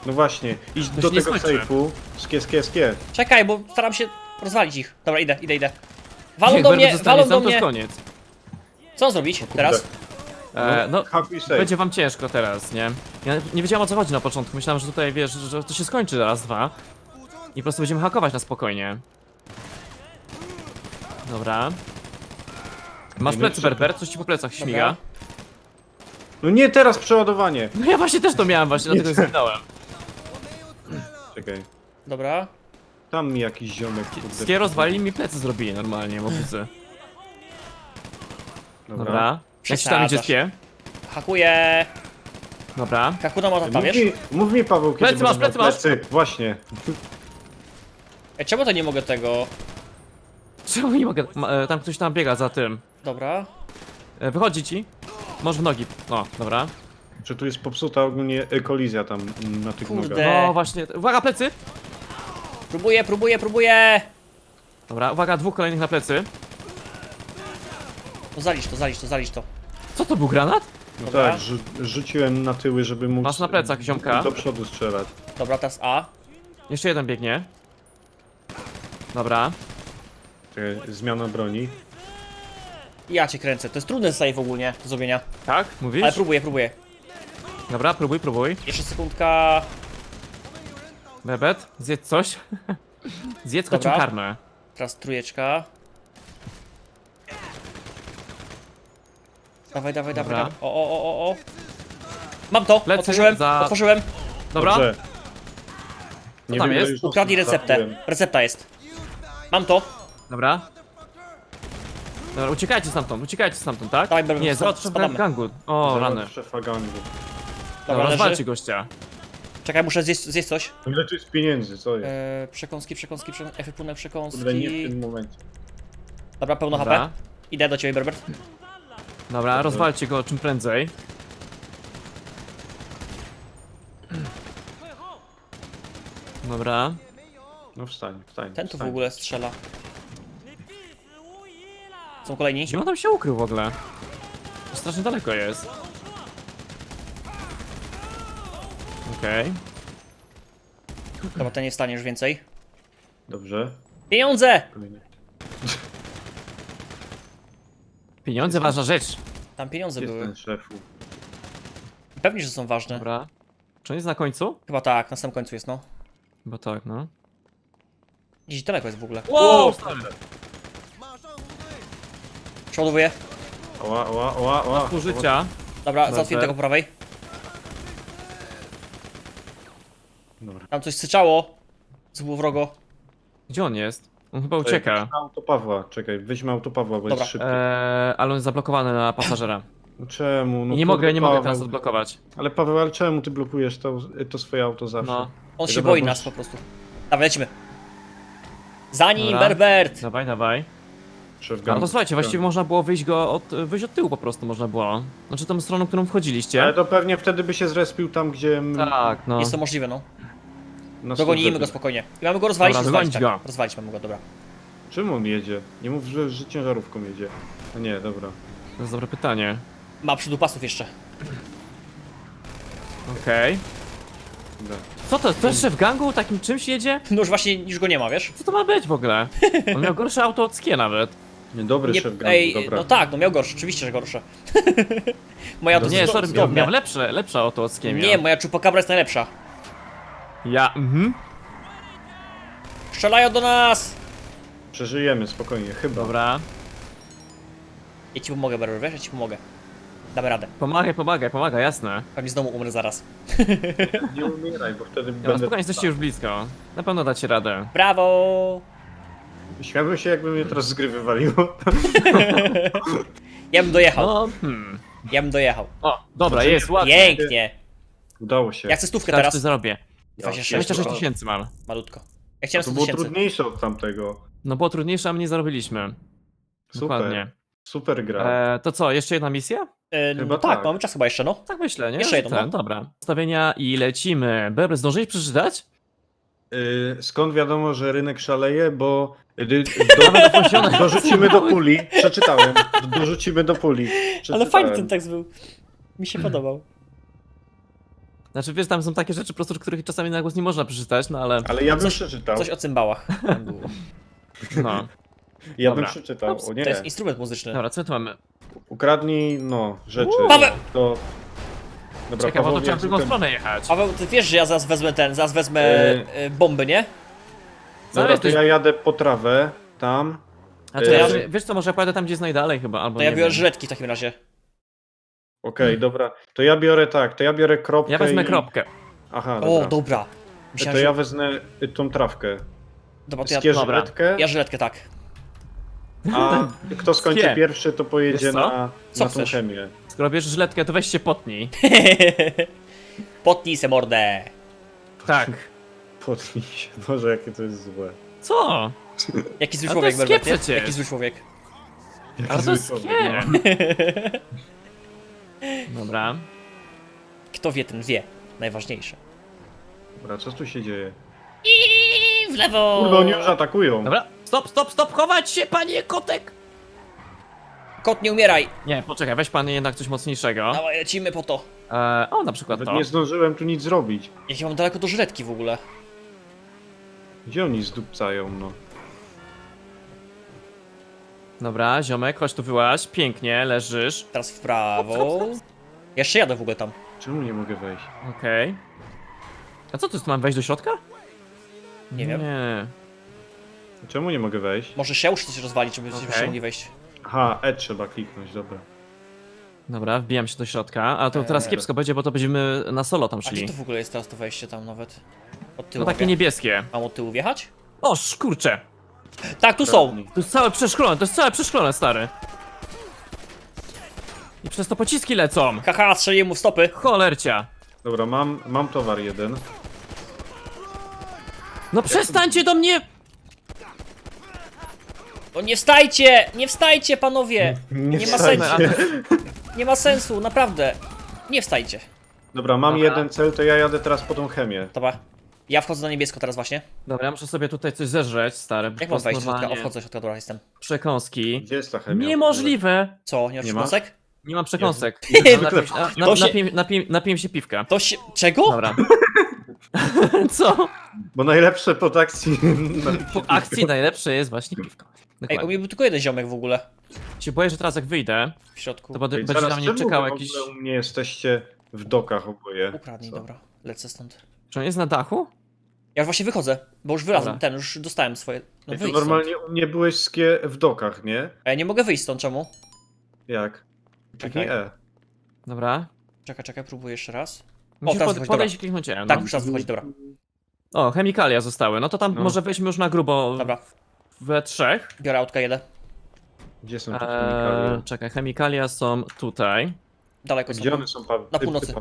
Speaker 3: No właśnie, idź do
Speaker 2: nie
Speaker 3: tego
Speaker 2: skończy.
Speaker 3: sejfu. Skie, Skie, Skie.
Speaker 1: Czekaj, bo staram się rozwalić ich. Dobra, idę, idę, idę. Walą
Speaker 2: Jak
Speaker 1: do mnie,
Speaker 2: zostanie
Speaker 1: walą do
Speaker 2: sam, to
Speaker 1: mnie.
Speaker 2: już koniec.
Speaker 1: Co zrobić teraz?
Speaker 2: E, no,
Speaker 3: sejf.
Speaker 2: będzie wam ciężko teraz, nie? Ja nie wiedziałem o co chodzi na początku. Myślałem, że tutaj wiesz, że to się skończy raz, dwa. I po prostu będziemy hakować na spokojnie. Dobra. Masz plecy, Berber? Coś ci po plecach śmiga.
Speaker 3: No nie teraz przeładowanie.
Speaker 2: No ja właśnie też to miałem właśnie, dlatego zginąłem.
Speaker 3: Czekaj.
Speaker 1: Dobra.
Speaker 3: Tam mi jakiś ziomek. kurde.
Speaker 2: Skie rozwalili mi plecy zrobili normalnie, mobuzy. Dobra. Jak ci tam idzie
Speaker 1: Przesadzasz. Hakuję.
Speaker 2: Dobra.
Speaker 1: Hakuna Matata,
Speaker 3: Mów
Speaker 1: wiesz?
Speaker 3: mi, mów mi Paweł, kiedy
Speaker 2: Plecy masz,
Speaker 3: będą
Speaker 2: plecy masz.
Speaker 3: plecy. Właśnie.
Speaker 1: Ej, czemu to nie mogę tego?
Speaker 2: Czemu nie mogę? Ma, e, tam ktoś tam biega za tym.
Speaker 1: Dobra.
Speaker 2: E, wychodzi ci. Może w nogi. O, dobra.
Speaker 3: Czy tu jest popsuta ogólnie e, kolizja tam mm, na tych
Speaker 1: Kurde.
Speaker 3: nogach?
Speaker 2: No właśnie. Uwaga, plecy!
Speaker 1: Próbuję, próbuję, próbuję!
Speaker 2: Dobra, uwaga, dwóch kolejnych na plecy.
Speaker 1: No zalicz to, zalicz to, zalicz to.
Speaker 2: Co to był granat?
Speaker 3: No
Speaker 1: Dobra.
Speaker 3: tak, rzu rzuciłem na tyły, żeby móc
Speaker 2: Masz na plecach ziomka.
Speaker 3: do przodu strzelać.
Speaker 1: Dobra, teraz A.
Speaker 2: Jeszcze jeden biegnie. Dobra.
Speaker 3: Czekaj, zmiana broni.
Speaker 1: Ja cię kręcę. To jest trudne save ogólnie do zrobienia.
Speaker 2: Tak? Mówisz?
Speaker 1: Ale próbuję, próbuję.
Speaker 2: Dobra, próbuj, próbuj.
Speaker 1: Jeszcze sekundka.
Speaker 2: Bebet, zjedz coś. Zjedz
Speaker 1: Dobra.
Speaker 2: karmę.
Speaker 1: Teraz trójeczka. Dawaj, dawaj, dawaj,
Speaker 2: Dobra.
Speaker 1: dawaj. O, o, o, o, o. Mam to!
Speaker 2: Plecy
Speaker 1: Otworzyłem,
Speaker 2: za-
Speaker 1: otworzyłem.
Speaker 2: Dobra.
Speaker 3: Dobrze.
Speaker 2: tam
Speaker 3: ile
Speaker 2: jest?
Speaker 3: już
Speaker 1: Ukradnij
Speaker 3: osób
Speaker 1: receptę.
Speaker 3: trafiłem.
Speaker 1: Recepta jest. Mam to.
Speaker 2: Dobra. Dobra, uciekajcie stamtąd, uciekajcie stamtąd, tak?
Speaker 1: Dawaj, Berber,
Speaker 2: Nie,
Speaker 1: spa-
Speaker 2: załatw
Speaker 1: spadamy.
Speaker 2: gangu. O,
Speaker 3: Zobacz
Speaker 2: rany.
Speaker 3: szefa gangu.
Speaker 2: Dobra,
Speaker 1: leży.
Speaker 2: rozwalcie gościa.
Speaker 1: Czekaj, muszę zjeść, zjeść coś.
Speaker 3: Ile tu jest pieniędzy, co jest?
Speaker 1: E, przekąski, przekąski, przekąski, efektywne przekąski.
Speaker 3: Kurde, nie w tym momencie.
Speaker 1: Dobra, pełno
Speaker 2: Dobra.
Speaker 1: HP. Idę do ciebie, Berbert.
Speaker 2: Dobra, rozwalcie go czym prędzej. Dobra.
Speaker 3: No wstań, wstań.
Speaker 1: Ten tu w
Speaker 3: wstań.
Speaker 1: ogóle strzela. Są kolejni?
Speaker 2: Gdzie on tam się ukrył w ogóle? To strasznie daleko jest. Okej.
Speaker 1: Dobra, ten nie stanie już więcej.
Speaker 3: Dobrze.
Speaker 1: Pieniądze!
Speaker 3: Kolejny.
Speaker 2: Pieniądze ważna rzecz.
Speaker 1: Tam pieniądze
Speaker 3: Gdzie jest
Speaker 1: były.
Speaker 3: ten szefu?
Speaker 1: Pewnie, że są ważne.
Speaker 2: Dobra. Czy on jest na końcu?
Speaker 1: Chyba tak, na samym końcu jest, no.
Speaker 2: Bo tak, no.
Speaker 1: Gdzieś daleko jest w ogóle.
Speaker 2: Wow!
Speaker 1: Przeładowuję.
Speaker 3: Ła, ła, ła, ła.
Speaker 2: Pół życia.
Speaker 1: Dobra, załatwiłem tego po prawej.
Speaker 3: Dobra.
Speaker 1: Tam coś syczało. Z wrogo.
Speaker 2: Gdzie on jest? On chyba ucieka.
Speaker 3: weźmy auto Pawła, czekaj, weźmy auto Pawła, bo
Speaker 1: Dobra.
Speaker 3: jest szybki.
Speaker 2: Eee, ale on jest zablokowany na pasażera.
Speaker 3: No czemu? No
Speaker 2: I nie mogę, nie mogę
Speaker 3: Paweł.
Speaker 2: teraz odblokować.
Speaker 3: Ale Paweł, ale czemu ty blokujesz to, to swoje auto zawsze?
Speaker 2: No.
Speaker 1: On się
Speaker 3: Dobra,
Speaker 1: boi
Speaker 3: bo-
Speaker 1: nas po prostu. Dawaj, lecimy. Za nim,
Speaker 2: Dobra.
Speaker 1: Berbert!
Speaker 2: Dawaj, dawaj.
Speaker 3: Szef
Speaker 2: No to słuchajcie, właściwie można było wyjść go od, wyjść od tyłu po prostu można było. Znaczy tą stroną, którą wchodziliście.
Speaker 3: Ale to pewnie wtedy by się zrespił tam, gdzie... m,
Speaker 2: Tak, no.
Speaker 1: Jest to możliwe, no.
Speaker 3: Na
Speaker 1: Dogonimy
Speaker 3: stówę.
Speaker 1: go spokojnie. I mamy go rozwalić,
Speaker 2: Dobra,
Speaker 1: rozwalić, tak.
Speaker 2: go.
Speaker 1: Rozwalić mamy go, dobra.
Speaker 3: Czym on jedzie? Nie mów, że, że ciężarówką jedzie. No nie, dobra.
Speaker 2: To jest dobre pytanie.
Speaker 1: Ma przydupasów jeszcze.
Speaker 2: Okej.
Speaker 3: dobra.
Speaker 2: Co to? To jest szef gangu? Takim czymś jedzie?
Speaker 1: No już właśnie, już go nie ma, wiesz?
Speaker 2: Co to ma być w ogóle? On miał gorsze auto od Skie nawet.
Speaker 3: Niedobry
Speaker 1: Nie,
Speaker 3: szef gangu,
Speaker 1: ej,
Speaker 3: dobra.
Speaker 1: no tak, no miał gorsze, oczywiście, że gorsze. moja to
Speaker 2: Nie,
Speaker 1: jest
Speaker 2: sorry, miał, miał lepsze, lepsze auto od Skie miał.
Speaker 1: Nie, moja czupakabra jest najlepsza.
Speaker 2: Ja, mhm.
Speaker 1: Strzelają do nas!
Speaker 3: Przeżyjemy, spokojnie, chyba.
Speaker 2: Dobra.
Speaker 1: Ja ci pomogę, Berber, wiesz? Ja ci pomogę. Damy radę.
Speaker 2: Pomagaj, pomagaj, pomagaj, jasne.
Speaker 1: Pewnie znowu umrę zaraz.
Speaker 3: Nie umieraj, bo wtedy
Speaker 2: Dobra,
Speaker 3: będę...
Speaker 2: spokojnie, jesteście już blisko. Na pewno dacie radę.
Speaker 1: Brawo!
Speaker 3: Śmiałbym się, jakby mnie teraz z gry wywaliło.
Speaker 1: Ja bym dojechał,
Speaker 2: No, hmm.
Speaker 1: ja bym dojechał.
Speaker 2: O, dobra, jest, ładnie.
Speaker 1: Pięknie!
Speaker 3: Udało się.
Speaker 1: Ja chcę stówkę
Speaker 2: Teraz
Speaker 1: teraz.
Speaker 2: coś zrobię.
Speaker 1: 26,
Speaker 2: 26
Speaker 1: no.
Speaker 2: tysięcy mam.
Speaker 1: Malutko. Ja chciałem
Speaker 3: To
Speaker 1: 100
Speaker 3: było
Speaker 1: tysięcy.
Speaker 3: trudniejsze od tamtego.
Speaker 2: No było trudniejsze, a my nie zarobiliśmy.
Speaker 3: Super.
Speaker 2: Dokładnie.
Speaker 3: Super gra.
Speaker 2: E, to co, jeszcze jedna misja?
Speaker 1: E,
Speaker 3: Chyba
Speaker 1: tak,
Speaker 3: tak.
Speaker 1: mamy czas chyba jeszcze, no.
Speaker 2: Tak myślę, nie?
Speaker 1: Jeszcze
Speaker 2: Że
Speaker 1: jedną,
Speaker 2: ten,
Speaker 1: no.
Speaker 2: Dobra. Ustawienia i lecimy. Bebre, zdążyłeś przeczytać?
Speaker 3: Y, skąd wiadomo, że rynek szaleje, bo y, do, dorzucimy do puli. Przeczytałem. Dorzucimy do puli.
Speaker 1: Ale
Speaker 3: Przeczytałem.
Speaker 1: fajny ten tekst był. Mi się podobał.
Speaker 2: Znaczy wiesz, tam są takie rzeczy po prostu, których czasami na głos nie można przeczytać, no ale
Speaker 3: Ale ja bym
Speaker 1: Coś-
Speaker 3: przeczytał.
Speaker 1: Coś o cymbałach. tam było.
Speaker 2: no.
Speaker 3: Ja
Speaker 2: Dobra.
Speaker 3: bym przeczytał. O
Speaker 1: To
Speaker 3: nie.
Speaker 1: jest instrument muzyczny.
Speaker 2: Dobra, co my tu mamy?
Speaker 3: Ukradnij, no, rzeczy.
Speaker 1: Paweł!
Speaker 3: To... Dobra,
Speaker 2: Czekaj, bo to trzeba w drugą
Speaker 3: ten-
Speaker 2: stronę jechać.
Speaker 1: Paweł, ty wiesz, że ja zaraz wezmę ten, zaraz wezmę
Speaker 3: e,
Speaker 1: bomby, nie?
Speaker 3: Dobra, to
Speaker 2: jesteś-
Speaker 3: ja jadę po trawę, tam.
Speaker 2: A to ja,
Speaker 3: e,
Speaker 2: wiesz co, może ja pojadę tam, gdzie jest najdalej chyba, albo
Speaker 1: To ja
Speaker 2: nie
Speaker 1: biorę
Speaker 2: wiem.
Speaker 1: żyletki w takim razie.
Speaker 3: Okej,
Speaker 2: Hmm.
Speaker 3: dobra. To ja biorę tak, to ja biorę kropkę
Speaker 2: Ja wezmę
Speaker 3: i...
Speaker 2: kropkę.
Speaker 3: Aha,
Speaker 1: O,
Speaker 3: dobra.
Speaker 1: dobra.
Speaker 3: to
Speaker 1: Myślałem,
Speaker 3: ja
Speaker 1: że...
Speaker 3: wezmę y, tą trawkę.
Speaker 1: Dobra, to ja,
Speaker 3: Skie
Speaker 2: dobra.
Speaker 3: żyletkę,
Speaker 1: ja żyletkę, tak.
Speaker 3: a kto skończy pierwszy, to pojedzie
Speaker 2: Wiesz co?
Speaker 3: na,
Speaker 1: Co
Speaker 3: na tą
Speaker 1: chcesz?
Speaker 3: chemię.
Speaker 2: Skoro bierzesz żyletkę, to weź się potnij.
Speaker 1: Potnij se mordę.
Speaker 2: Tak.
Speaker 3: Potnij się, Boże, jakie to jest złe.
Speaker 2: Co?
Speaker 1: Jaki zły
Speaker 2: A to
Speaker 1: człowiek,
Speaker 2: jest przecież.
Speaker 1: Jaki zły człowiek.
Speaker 3: Jaki
Speaker 2: Ale to
Speaker 3: zły
Speaker 2: jest
Speaker 3: człowiek,
Speaker 2: skie.
Speaker 3: no.
Speaker 2: Dobra.
Speaker 1: Kto wie, ten wie. Najważniejsze.
Speaker 3: Dobra, co tu się dzieje?
Speaker 1: I w lewo!
Speaker 3: Kurde, oni już atakują.
Speaker 2: Dobra, stop, stop, stop, chować się, panie kotek!
Speaker 1: Kot, nie umieraj!
Speaker 2: Nie, poczekaj, weź pan jednak coś mocniejszego.
Speaker 1: Dawaj, lecimy po to.
Speaker 2: E, o, na przykład
Speaker 3: Nawet
Speaker 2: to.
Speaker 3: nie zdążyłem tu nic zrobić.
Speaker 1: Jak ja mam daleko do żyletki w ogóle.
Speaker 3: Gdzie oni zdupcają, no?
Speaker 2: Dobra, ziomek, chodź tu wyłaź. Pięknie, leżysz.
Speaker 1: Teraz w prawo. Jeszcze jadę w ogóle tam.
Speaker 3: Czemu nie mogę wejść?
Speaker 2: Okej. A co tu jest? Mam wejść do środka?
Speaker 1: Nie wiem.
Speaker 2: Nie.
Speaker 3: Czemu nie mogę wejść?
Speaker 1: Może się uszy coś rozwalić, żeby
Speaker 2: Okej.
Speaker 1: okay. mogli wejść.
Speaker 3: Aha, E trzeba kliknąć, dobra.
Speaker 2: Dobra, wbijam się do środka. A to teraz
Speaker 1: Eee.
Speaker 2: kiepsko będzie, bo to będziemy na solo tam
Speaker 1: A
Speaker 2: szli.
Speaker 1: gdzie to w ogóle jest teraz to wejście tam nawet? Od tyłu
Speaker 2: No takie niebieskie.
Speaker 1: Mam od tyłu wjechać?
Speaker 2: O, szkurcze!
Speaker 1: Tak, tu są!
Speaker 2: To jest całe przeszklone, to jest całe przeszklone, stary. przez to pociski lecą.
Speaker 1: Haha, strzeliłem mu w stopy.
Speaker 2: Cholercia.
Speaker 3: Dobra, mam, mam towar jeden.
Speaker 2: No przestańcie do mnie!
Speaker 1: O, nie wstajcie! Nie wstajcie, panowie! Nie ma
Speaker 3: wstajcie.
Speaker 1: sensu. Nie ma sensu, naprawdę. Nie wstajcie.
Speaker 3: Dobra, mam
Speaker 2: Dobra.
Speaker 3: jeden cel, to ja jadę teraz po tą chemię.
Speaker 1: Dobra. Ja wchodzę na niebiesko teraz właśnie.
Speaker 2: Dobra, ja muszę sobie tutaj coś zeżreć, stary. bo
Speaker 1: Jak
Speaker 2: to
Speaker 1: mam
Speaker 2: jest
Speaker 1: wejść do środka? O,
Speaker 2: normalnie
Speaker 1: wchodzę do środka, dobra, jestem.
Speaker 2: Przekąski.
Speaker 3: Gdzie jest ta chemia?
Speaker 2: Niemożliwe!
Speaker 1: Co, nie masz
Speaker 3: Nie ma?
Speaker 1: przekąsek?
Speaker 2: Nie mam przekąsek. Na, na,
Speaker 1: To się-
Speaker 2: napiłem się piwka.
Speaker 1: To się... Czego?
Speaker 2: Dobra. Co?
Speaker 3: Bo najlepsze pod akcji.
Speaker 2: Po akcji najlepsze jest właśnie piwko.
Speaker 1: Ej, u
Speaker 2: Dokładnie.
Speaker 1: mnie był tylko jeden ziomek w ogóle.
Speaker 2: Się boję, że teraz jak wyjdę,
Speaker 1: W środku.
Speaker 2: to będzie
Speaker 3: zaraz,
Speaker 2: na mnie czekał jakiś...
Speaker 3: U mnie jesteście w dokach oboje.
Speaker 1: Ukradnij,
Speaker 3: Co?
Speaker 1: dobra. Lecę stąd.
Speaker 2: Czy on jest na dachu?
Speaker 1: Ja już właśnie wychodzę, bo już wylazłem,
Speaker 2: Dobra.
Speaker 1: ten, już dostałem swoje... No
Speaker 3: Ej, to
Speaker 1: wyjdź
Speaker 3: normalnie u mnie byłeś skie w dokach, nie?
Speaker 1: stąd. A ja nie mogę wyjść stąd, czemu?
Speaker 3: Jak?
Speaker 1: Czekaj.
Speaker 3: E.
Speaker 2: Dobra.
Speaker 1: Czekaj, czekaj, próbuję jeszcze raz.
Speaker 2: Musisz
Speaker 1: teraz
Speaker 2: pod,
Speaker 1: wychodzi,
Speaker 2: podejść i kliknąć E.
Speaker 1: Tak,
Speaker 2: No.
Speaker 1: już raz wychodzi, dobra.
Speaker 2: O, chemikalia zostały. No to tam
Speaker 3: No.
Speaker 2: może wejdźmy już na grubo
Speaker 1: Dobra,
Speaker 2: we trzech.
Speaker 1: biorę autka, jedę.
Speaker 3: Gdzie są te
Speaker 2: Eee,
Speaker 3: chemikalia?
Speaker 2: czekaj, chemikalia są tutaj.
Speaker 1: Daleko
Speaker 3: Gdzie
Speaker 1: są.
Speaker 3: one są, Paweł?
Speaker 1: Na
Speaker 3: Ty-
Speaker 1: północy.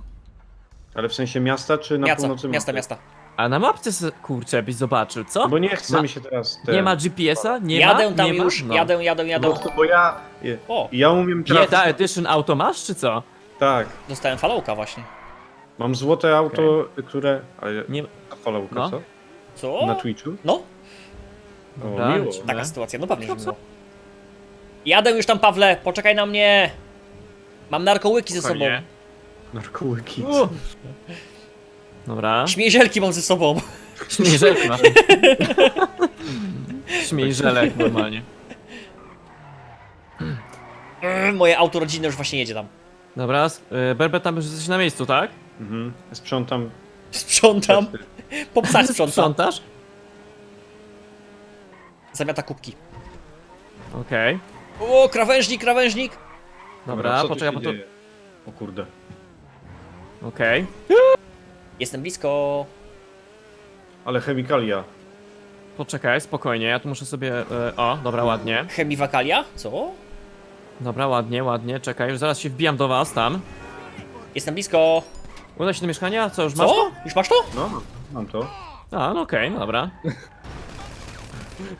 Speaker 3: Ale w sensie miasta, czy na
Speaker 1: Miasta,
Speaker 3: północy
Speaker 1: miasta,
Speaker 3: mapy?
Speaker 1: miasta.
Speaker 2: A na mapce, se- kurczę, byś zobaczył, co?
Speaker 3: Bo nie chce
Speaker 2: Ma-
Speaker 3: mi się teraz... Ten...
Speaker 2: Nie ma GPS-a? Nie
Speaker 1: jadę
Speaker 2: ma?
Speaker 1: tam
Speaker 2: nie
Speaker 1: już,
Speaker 2: ma? No.
Speaker 1: jadę, jadę, jadę.
Speaker 3: Bo, bo ja...
Speaker 1: O,
Speaker 3: Ja umiem trafić...
Speaker 2: Jeda Edition Auto masz, czy co?
Speaker 3: Tak.
Speaker 1: dostałem falowka właśnie.
Speaker 3: Mam złote auto, które... A ja...
Speaker 2: Nie...
Speaker 3: A falauka,
Speaker 2: No.
Speaker 3: co?
Speaker 1: Co?
Speaker 3: Na Twitchu?
Speaker 1: No,
Speaker 3: O,
Speaker 2: Dobra,
Speaker 3: miło.
Speaker 2: lecimy.
Speaker 1: taka sytuacja, no pewnie, że
Speaker 2: Co, co?
Speaker 1: było. Jadę już tam, Pawle, poczekaj na mnie. Mam narkołyki ze sobą.
Speaker 2: Spokojnie.
Speaker 3: Narkołyki.
Speaker 2: U. Dobra.
Speaker 1: Śmierzelki mam ze sobą.
Speaker 2: Śmierzelek masz. Śmierzelek normalnie.
Speaker 1: Mm, Moje auto rodzinne już właśnie jedzie tam.
Speaker 2: Dobra, s- y, Berbet tam już jesteś na miejscu, tak?
Speaker 3: Mhm. Sprzątam.
Speaker 1: Sprzątam. Po psach sprzątam.
Speaker 2: Sprzątasz?
Speaker 1: Zamiata kubki.
Speaker 2: Okej.
Speaker 1: O, krawężnik, krawężnik.
Speaker 2: Dobra,
Speaker 3: co tu
Speaker 2: poczekaj,
Speaker 3: się
Speaker 2: bo to...
Speaker 3: dzieje? O kurde.
Speaker 2: Okej.
Speaker 1: Jestem blisko.
Speaker 3: Ale chemikalia.
Speaker 2: Poczekaj, spokojnie, ja tu muszę sobie... e, o, dobra, ładnie.
Speaker 1: Chemiwakalia? Co?
Speaker 2: Dobra, ładnie, ładnie, czekaj, już zaraz się wbijam do was tam.
Speaker 1: Jestem blisko.
Speaker 2: Uda się do mieszkania? Co, już masz
Speaker 1: Co?
Speaker 2: to?
Speaker 1: Już masz to?
Speaker 3: No, mam to.
Speaker 2: A, no okej, no dobra.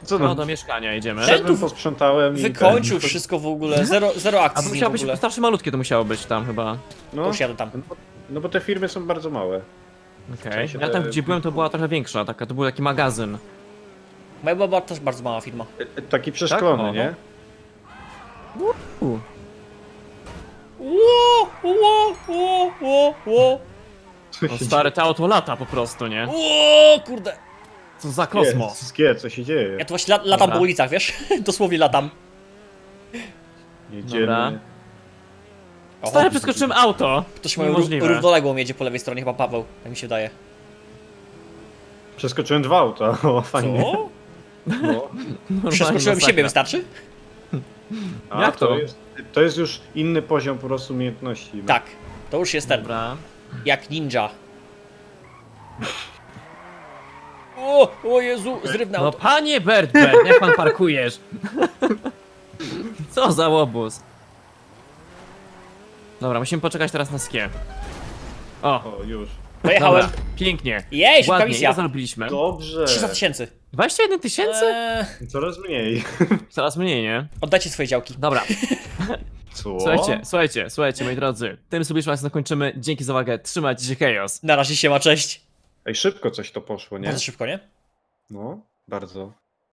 Speaker 3: Co
Speaker 2: No
Speaker 3: no?
Speaker 2: do mieszkania jedziemy.
Speaker 1: Ten-
Speaker 3: Wszedłem, posprzątałem i...
Speaker 1: Wykończył
Speaker 3: ten-
Speaker 1: wszystko w ogóle. Zero, zero
Speaker 2: A
Speaker 1: akcji
Speaker 2: to
Speaker 1: z nim w
Speaker 2: musiało być,
Speaker 1: ogóle.
Speaker 2: starsze malutkie to musiało być tam chyba.
Speaker 3: No,
Speaker 1: To już jadę tam.
Speaker 3: No bo te firmy są bardzo małe.
Speaker 2: Okej.
Speaker 3: sensie
Speaker 2: Ja tam gdzie byłem to była trochę większa, taka, to był taki magazyn.
Speaker 1: Moja była też bardzo mała firma.
Speaker 3: E, e, Taki przeszklony,
Speaker 2: Tak? O,
Speaker 3: nie?
Speaker 2: U.
Speaker 1: Ło, ło, ło, ło, ło.
Speaker 3: Co
Speaker 2: No
Speaker 3: się
Speaker 2: stary, to auto lata po prostu, nie?
Speaker 1: Ło, kurde.
Speaker 2: Co za
Speaker 3: dzieje?
Speaker 2: kosmos.
Speaker 3: Skie, co się dzieje?
Speaker 1: Ja tu właśnie la latam
Speaker 2: Dobra.
Speaker 1: po ulicach, wiesz? Dosłownie latam.
Speaker 3: Jedziemy.
Speaker 2: Dobra. Stary, przeskoczyłem auto.
Speaker 1: ktoś moją ró
Speaker 2: Niemożliwe.
Speaker 1: równoległą jedzie po lewej stronie, chyba Paweł, tak mi się wydaje.
Speaker 3: Przeskoczyłem dwa auta, o fajnie.
Speaker 1: Co?
Speaker 3: No.
Speaker 2: Normalnie
Speaker 1: Przeskoczyłem
Speaker 2: masakra.
Speaker 1: siebie, wystarczy?
Speaker 3: A,
Speaker 2: Jak to?
Speaker 3: Jest, to jest już inny poziom po prostu umiejętności.
Speaker 1: Tak, to już jest ten,
Speaker 2: Dobra.
Speaker 1: jak ninja. O, o Jezu, zrywne
Speaker 2: No
Speaker 1: auto.
Speaker 2: panie Bert, Bert, jak pan parkujesz? Co za łobuz. Dobra, musimy poczekać teraz na skie. O,
Speaker 3: O, już.
Speaker 1: Dojechałem.
Speaker 2: dobra, pięknie.
Speaker 1: Jej, szybka
Speaker 2: Ładnie,
Speaker 1: misja.
Speaker 2: ja zrobiliśmy.
Speaker 3: Dobrze.
Speaker 1: 300 tysięcy.
Speaker 2: 21 tysięcy?
Speaker 1: Eee,
Speaker 3: Coraz mniej.
Speaker 2: Coraz mniej, nie?
Speaker 1: oddajcie swoje działki.
Speaker 2: Dobra,
Speaker 3: Co?
Speaker 2: słuchajcie, słuchajcie, słuchajcie, moi drodzy. Tym sobie zakończymy. Dzięki za uwagę, trzymajcie się, chaos.
Speaker 1: Na razie się ma, cześć.
Speaker 3: Ej, szybko coś to poszło, nie?
Speaker 1: Bardzo szybko, nie?
Speaker 3: No, bardzo.